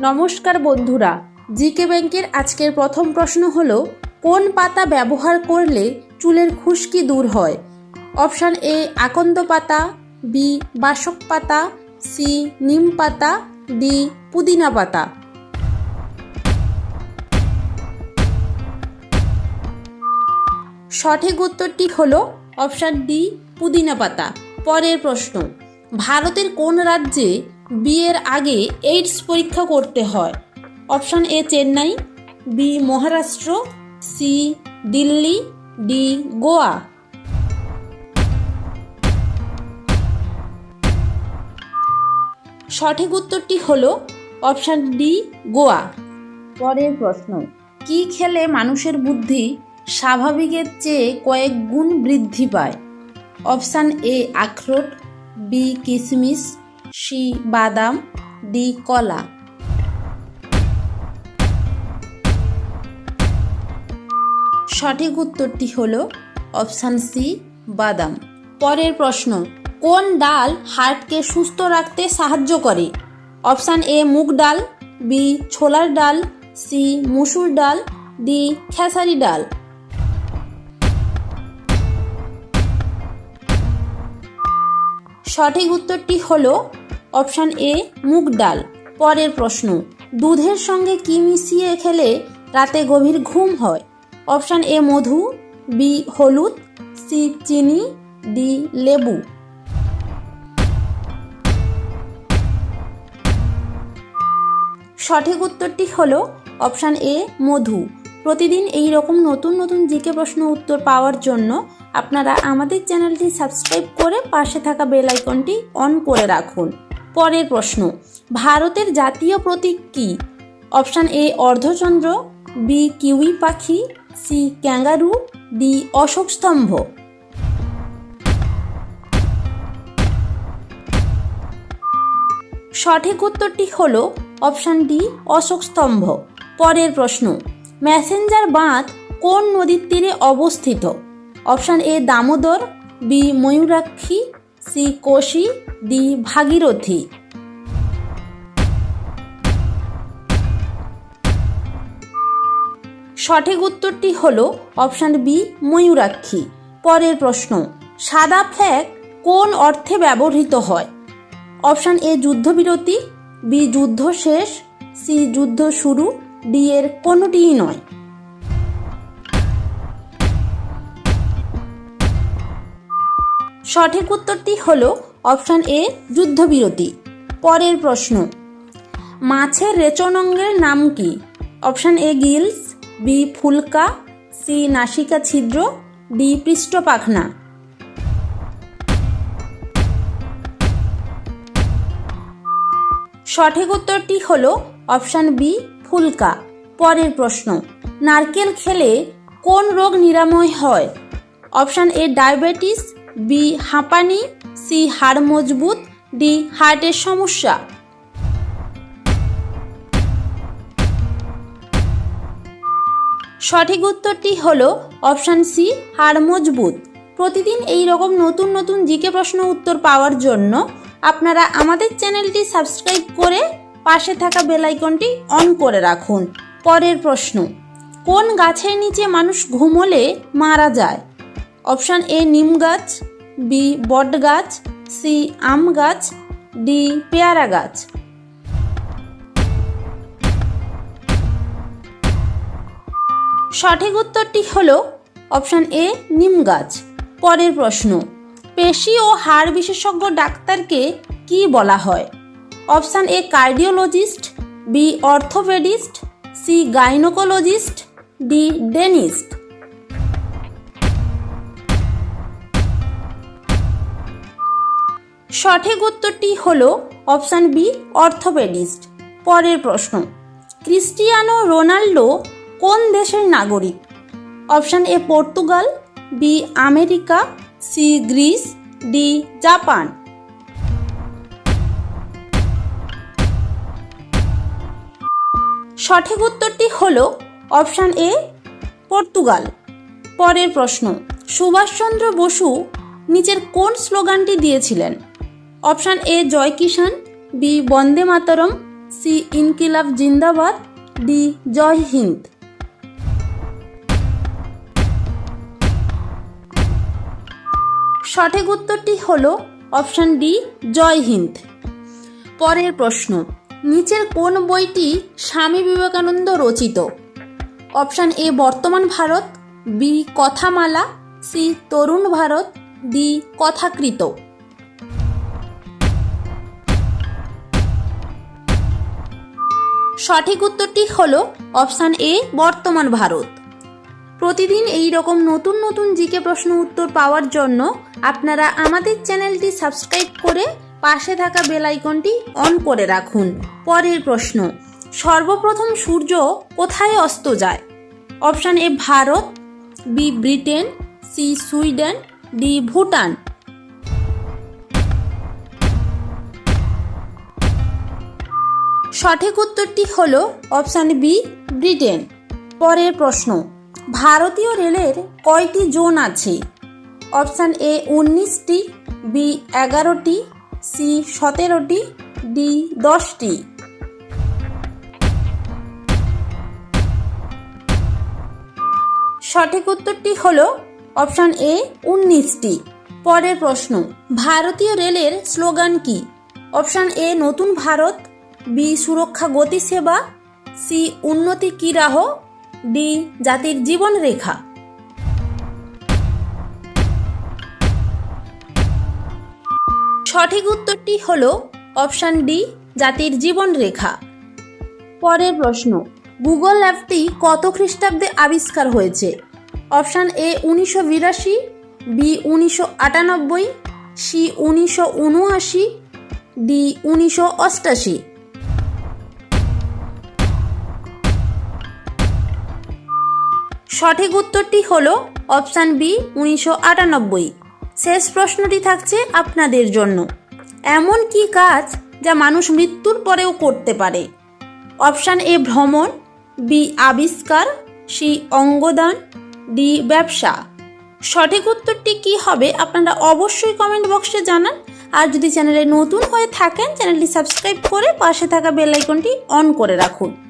নমস্কার বন্ধুরা, জিকে ব্যাংকের আজকের প্রথম প্রশ্ন হলো, কোন পাতা ব্যবহার করলে চুলের খুশকি দূর হয়? অপশান এ, আকন্দ পাতা, বি, বাসক পাতা, সি, নিম পাতা, ডি, পুদিনা পাতা। সঠিক উত্তরটি হল অপশান ডি, পুদিনা পাতা। পরের প্রশ্ন, ভারতের কোন রাজ্যে বিয়ের আগে এইডস পরীক্ষা করতে হয়। Option A Chennai, B Maharashtra, C Delhi, D Goa. সঠিক উত্তরটি হল অপশান ডি, গোয়া। পরের প্রশ্ন, কি খেলে মানুষের বুদ্ধি স্বাভাবিকের চেয়ে কয়েক গুণ বৃদ্ধি পায়? অপশান এ আখরোট, বি কিশমিশ সি বাদাম ডি কলা। সঠিক উত্তরটি হল অপশান সি, বাদাম। পরের প্রশ্ন, কোন ডাল হার্টকে সুস্থ রাখতে সাহায্য করে? অপশান এ, মুগ ডাল, বি, ছোলার ডাল, সি, মুসুর ডাল, ডি, খেসারি ডাল। সঠিক উত্তরটি হল অপশান এ, মুগ ডাল। পরের প্রশ্ন, দুধের সঙ্গে কি মিশিয়ে খেলে রাতে গভীর ঘুম হয়? অপশান এ, মধু, বি, হলুদ, সি, চিনি, ডি, লেবু। সঠিক উত্তরটি হল অপশান এ, মধু। প্রতিদিন এই রকম নতুন নতুন জিকে প্রশ্ন উত্তর পাওয়ার জন্য আপনারা আমাদের চ্যানেলটি সাবস্ক্রাইব করে পাশে থাকা বেল আইকনটি অন করে রাখুন। পরের প্রশ্ন, ভারতের জাতীয় প্রতীক কী? অপশান এ, অর্ধচন্দ্র, বি, কিউই পাখি, সি, ক্যাঙ্গারু, ডি, অশোক স্তম্ভ। সঠিক উত্তরটি হল অপশান ডি, অশোক স্তম্ভ। পরের প্রশ্ন ম্যাসেঞ্জার বাঁধ কোন নদীর তীরে অবস্থিত? Option A, Damodar, B, Mayurakshi, C, Kosi, D, Bhagirathi. সঠিক উত্তরটি হল অপশান বি, ময়ূরাক্ষী। পরের প্রশ্ন, সাদা ফ্ল্যাগ কোন অর্থে ব্যবহৃত হয়? অপশান এ, যুদ্ধবিরতি, বি, যুদ্ধ শেষ, সি, যুদ্ধ শুরু ডি এর কোনোটিই নয়। সঠিক উত্তরটি হল অপশান এ, যুদ্ধবিরতি। পরের প্রশ্ন, মাছের রেচনাঙ্গের নাম কি? অপশান এ, গিলস, বি, ফুলকা, সি, নাসিকা ছিদ্র, ডি পৃষ্ঠ পাখনা সঠিক উত্তরটি হল অপশান বি ফুলকা। পরের প্রশ্ন, নারকেল খেলে কোন রোগ নিরাময় হয়? অপশান এ, ডায়াবেটিস, বি, হাঁপানি, সি, হাড় মজবুত, ডি, হার্টের সমস্যা। সঠিক উত্তরটি হল অপশান সি, হাড় মজবুত। প্রতিদিন এই রকম নতুন নতুন জিকে প্রশ্ন উত্তর পাওয়ার জন্য আপনারা আমাদের চ্যানেলটি সাবস্ক্রাইব করে পাশে থাকা বেল আইকনটি অন করে রাখুন। পরের প্রশ্ন, কোন গাছের নিচে মানুষ ঘুমোলে মারা যায়? অপশান এ নিম গাছ বি বট গাছ সি আম গাছ ডি পেয়ারা গাছ। সঠিক উত্তরটি হল অপশান এ নিম গাছ। পরের প্রশ্ন, পেশি ও হাড় বিশেষজ্ঞ ডাক্তারকে কি বলা হয়? Option A cardiologist B orthopaedist C gynaecologist D dentist. সঠিক উত্তরটি হল অপশান বি অর্থোপেডিস্ট। পরের প্রশ্ন, ক্রিস্টিয়ানো রোনাল্ডো কোন দেশের নাগরিক? Option A Portugal B America C Greece D Japan. সঠিক উত্তরটি হল অপশান এ, পর্তুগাল। পরের প্রশ্ন, সুভাষচন্দ্র বসু নিচের কোন স্লোগানটি দিয়েছিলেন? Option A Jai Kisan B, Vande Mataram, C, Inquilab Zindabad, D, জয় হিন্দ। সঠিক উত্তরটি হল অপশান ডি, জয় হিন্দ। পরের প্রশ্ন নিচের কোন বইটি স্বামী বিবেকানন্দ রচিত? Option A, Bartaman Bharat, B, Kathamala, C, Tarun Bharat, D, Kathakrita. সঠিক উত্তরটি হল অপশান এ, বর্তমান ভারত। প্রতিদিন এই রকম নতুন নতুন জিকে প্রশ্ন উত্তর পাওয়ার জন্য আপনারা আমাদের চ্যানেলটি সাবস্ক্রাইব করে পাশে থাকা বেল আইকনটি অন করে রাখুন। পরের প্রশ্ন, সর্বপ্রথম সূর্য কোথায় অস্ত যায়? Option A, Bharat, B, Britain, C, Sweden, D, Bhutan. সঠিক উত্তরটি হল অপশান বি, ব্রিটেন। পরের প্রশ্ন, ভারতীয় রেলের কয়টি জোন আছে? অপশান এ, উনিশটি, বি, এগারোটি সি সতেরোটি, ডি দশটি। সঠিক উত্তরটি হল অপশান এ উনিশটি। পরের প্রশ্ন, ভারতীয় রেলের স্লোগান কি? অপশান এ, নতুন ভারত। বি, সুরক্ষা গতি সেবা সি, উন্নতি কি রাহ? ডি, জাতির জীবন রেখা সঠিক উত্তরটি হল অপশান ডি, জাতির জীবন রেখা। পরের প্রশ্ন গুগল অ্যাপটি কত খ্রিস্টাব্দে আবিষ্কার হয়েছে? অপশান এ, উনিশশো বিরাশি, বি, উনিশশো আটানব্বই, সি, উনিশশো উনআশি, ডি, উনিশশো অষ্টাশি। সঠিক উত্তরটি হল অপশান বি, উনিশশো আটানব্বই। শেষ প্রশ্নটি থাকছে আপনাদের জন্য। এমন কি কাজ যা মানুষ মৃত্যুর পরেও করতে পারে? অপশান এ ভ্রমণ, বি আবিষ্কার, সি অঙ্গদান, ডি ব্যবসা। সঠিক উত্তরটি কি হবে আপনারা অবশ্যই কমেন্ট বক্সে জানান। আর যদি চ্যানেলে নতুন হয়ে থাকেন, চ্যানেলটি সাবস্ক্রাইব করে পাশে থাকা বেল আইকনটি অন করে রাখুন।